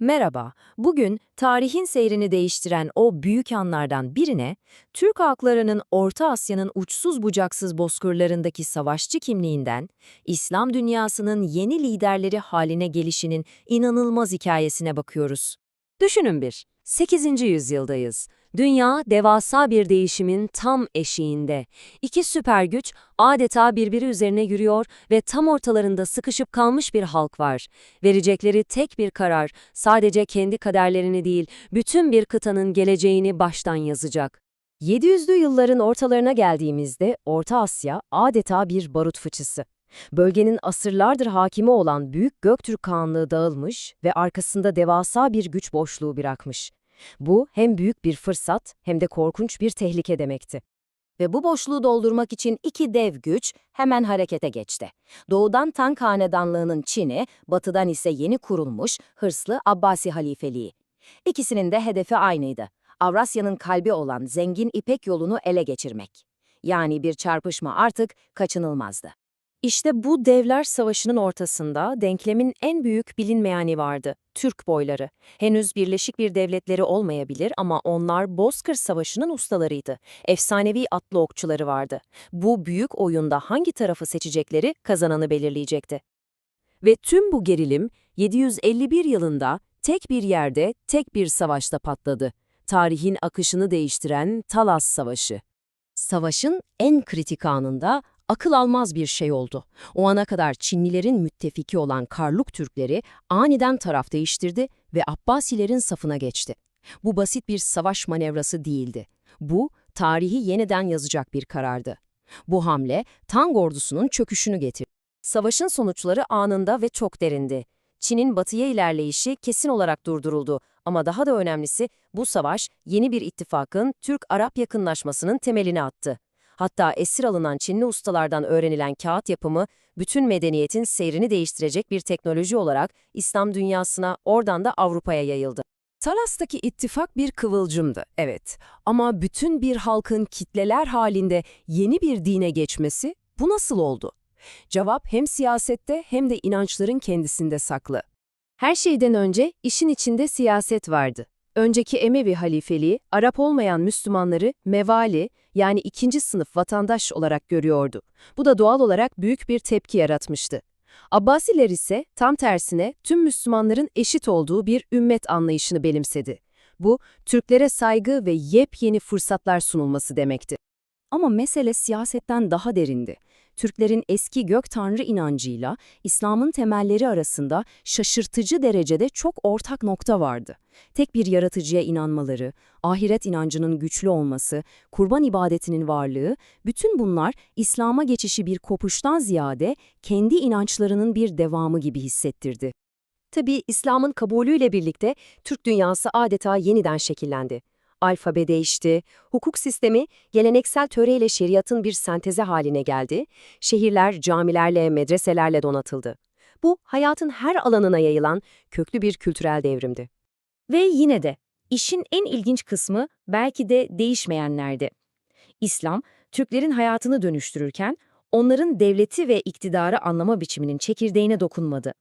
Merhaba, bugün tarihin seyrini değiştiren o büyük anlardan birine, Türk halklarının Orta Asya'nın uçsuz bucaksız bozkırlarındaki savaşçı kimliğinden, İslam dünyasının yeni liderleri haline gelişinin inanılmaz hikayesine bakıyoruz. Düşünün bir, 8. yüzyıldayız. Dünya devasa bir değişimin tam eşiğinde. İki süper güç adeta birbiri üzerine yürüyor ve tam ortalarında sıkışıp kalmış bir halk var. Verecekleri tek bir karar sadece kendi kaderlerini değil, bütün bir kıtanın geleceğini baştan yazacak. 700'lü yılların ortalarına geldiğimizde Orta Asya adeta bir barut fıçısı. Bölgenin asırlardır hakimi olan Büyük Göktürk Kağanlığı dağılmış ve arkasında devasa bir güç boşluğu bırakmış. Bu hem büyük bir fırsat hem de korkunç bir tehlike demekti. Ve bu boşluğu doldurmak için iki dev güç hemen harekete geçti. Doğudan Tank Hanedanlığı'nın Çin'i, batıdan ise yeni kurulmuş hırslı Abbasi halifeliği. İkisinin de hedefi aynıydı. Avrasya'nın kalbi olan zengin İpek yolunu ele geçirmek. Yani bir çarpışma artık kaçınılmazdı. İşte bu devler savaşının ortasında denklemin en büyük bilinmeyeni vardı, Türk boyları. Henüz birleşik bir devletleri olmayabilir ama onlar Bozkır Savaşı'nın ustalarıydı. Efsanevi atlı okçuları vardı. Bu büyük oyunda hangi tarafı seçecekleri kazananı belirleyecekti. Ve tüm bu gerilim 751 yılında tek bir yerde, tek bir savaşta patladı. Tarihin akışını değiştiren Talas Savaşı. Savaşın en kritik anında akıl almaz bir şey oldu. O ana kadar Çinlilerin müttefiki olan Karluk Türkleri aniden taraf değiştirdi ve Abbasilerin safına geçti. Bu basit bir savaş manevrası değildi. Bu, tarihi yeniden yazacak bir karardı. Bu hamle, Tang ordusunun çöküşünü getirdi. Savaşın sonuçları anında ve çok derindi. Çin'in batıya ilerleyişi kesin olarak durduruldu ama daha da önemlisi bu savaş yeni bir ittifakın Türk-Arap yakınlaşmasının temelini attı. Hatta esir alınan Çinli ustalardan öğrenilen kağıt yapımı, bütün medeniyetin seyrini değiştirecek bir teknoloji olarak İslam dünyasına, oradan da Avrupa'ya yayıldı. Talas'taki ittifak bir kıvılcımdı, evet. Ama bütün bir halkın kitleler halinde yeni bir dine geçmesi, bu nasıl oldu? Cevap hem siyasette hem de inançların kendisinde saklı. Her şeyden önce işin içinde siyaset vardı. Önceki Emevi halifeliği, Arap olmayan Müslümanları mevali yani ikinci sınıf vatandaş olarak görüyordu. Bu da doğal olarak büyük bir tepki yaratmıştı. Abbasiler ise tam tersine tüm Müslümanların eşit olduğu bir ümmet anlayışını benimsedi. Bu, Türklere saygı ve yepyeni fırsatlar sunulması demekti. Ama mesele siyasetten daha derindi. Türklerin eski gök tanrı inancıyla İslam'ın temelleri arasında şaşırtıcı derecede çok ortak nokta vardı. Tek bir yaratıcıya inanmaları, ahiret inancının güçlü olması, kurban ibadetinin varlığı, bütün bunlar İslam'a geçişi bir kopuştan ziyade kendi inançlarının bir devamı gibi hissettirdi. Tabi İslam'ın kabulüyle birlikte Türk dünyası adeta yeniden şekillendi alfabe değişti, hukuk sistemi geleneksel töreyle şeriatın bir senteze haline geldi, şehirler camilerle, medreselerle donatıldı. Bu, hayatın her alanına yayılan köklü bir kültürel devrimdi. Ve yine de, işin en ilginç kısmı belki de değişmeyenlerdi. İslam, Türklerin hayatını dönüştürürken, onların devleti ve iktidarı anlama biçiminin çekirdeğine dokunmadı.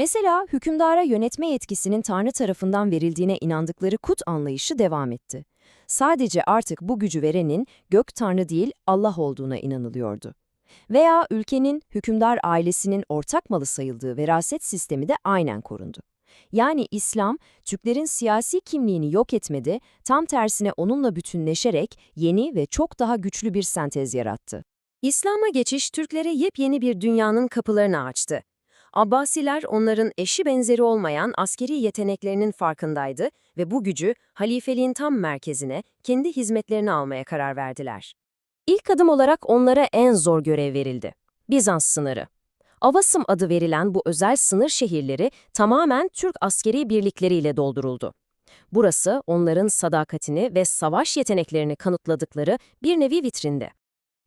Mesela hükümdara yönetme yetkisinin Tanrı tarafından verildiğine inandıkları kut anlayışı devam etti. Sadece artık bu gücü verenin gök Tanrı değil Allah olduğuna inanılıyordu. Veya ülkenin hükümdar ailesinin ortak malı sayıldığı veraset sistemi de aynen korundu. Yani İslam, Türklerin siyasi kimliğini yok etmedi, tam tersine onunla bütünleşerek yeni ve çok daha güçlü bir sentez yarattı. İslam'a geçiş Türklere yepyeni bir dünyanın kapılarını açtı. Abbasiler onların eşi benzeri olmayan askeri yeteneklerinin farkındaydı ve bu gücü halifeliğin tam merkezine, kendi hizmetlerini almaya karar verdiler. İlk adım olarak onlara en zor görev verildi. Bizans sınırı. Avasım adı verilen bu özel sınır şehirleri tamamen Türk askeri birlikleriyle dolduruldu. Burası onların sadakatini ve savaş yeteneklerini kanıtladıkları bir nevi vitrinde.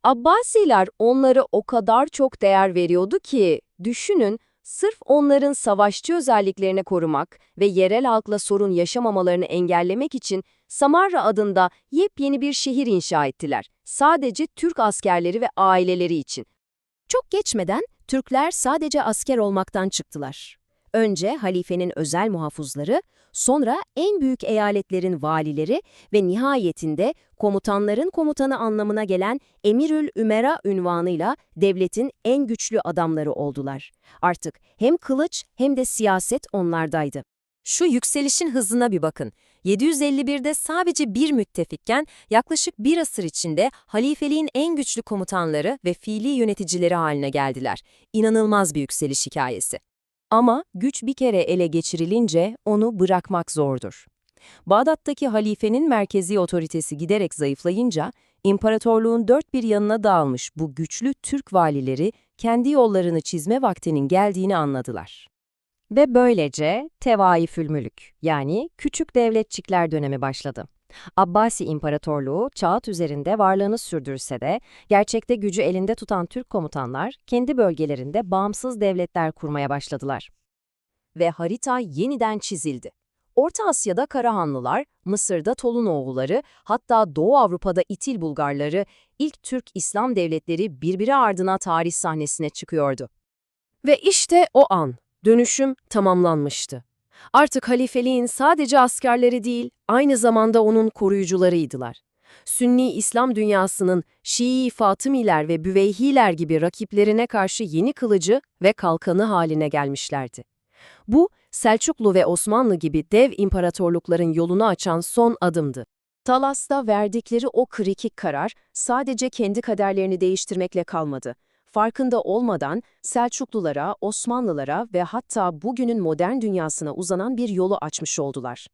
Abbasiler onları o kadar çok değer veriyordu ki, düşünün Sırf onların savaşçı özelliklerini korumak ve yerel halkla sorun yaşamamalarını engellemek için Samarra adında yepyeni bir şehir inşa ettiler. Sadece Türk askerleri ve aileleri için. Çok geçmeden Türkler sadece asker olmaktan çıktılar. Önce halifenin özel muhafızları, sonra en büyük eyaletlerin valileri ve nihayetinde komutanların komutanı anlamına gelen Emirül Ümera ünvanıyla devletin en güçlü adamları oldular. Artık hem kılıç hem de siyaset onlardaydı. Şu yükselişin hızına bir bakın. 751'de sadece bir müttefikken yaklaşık bir asır içinde halifeliğin en güçlü komutanları ve fiili yöneticileri haline geldiler. İnanılmaz bir yükseliş hikayesi. Ama güç bir kere ele geçirilince onu bırakmak zordur. Bağdat'taki halifenin merkezi otoritesi giderek zayıflayınca, imparatorluğun dört bir yanına dağılmış bu güçlü Türk valileri kendi yollarını çizme vaktinin geldiğini anladılar. Ve böylece Tevaifül Mülük yani Küçük Devletçikler dönemi başladı. Abbasi İmparatorluğu çağat üzerinde varlığını sürdürse de gerçekte gücü elinde tutan Türk komutanlar kendi bölgelerinde bağımsız devletler kurmaya başladılar. Ve harita yeniden çizildi. Orta Asya'da Karahanlılar, Mısır'da Tolunoğulları, hatta Doğu Avrupa'da İtil Bulgarları, ilk Türk İslam devletleri birbiri ardına tarih sahnesine çıkıyordu. Ve işte o an, dönüşüm tamamlanmıştı. Artık halifeliğin sadece askerleri değil, aynı zamanda onun koruyucularıydılar. Sünni İslam dünyasının Şii Fatımiler ve Büveyhiler gibi rakiplerine karşı yeni kılıcı ve kalkanı haline gelmişlerdi. Bu, Selçuklu ve Osmanlı gibi dev imparatorlukların yolunu açan son adımdı. Talas'ta verdikleri o krikik karar sadece kendi kaderlerini değiştirmekle kalmadı. Farkında olmadan Selçuklulara, Osmanlılara ve hatta bugünün modern dünyasına uzanan bir yolu açmış oldular.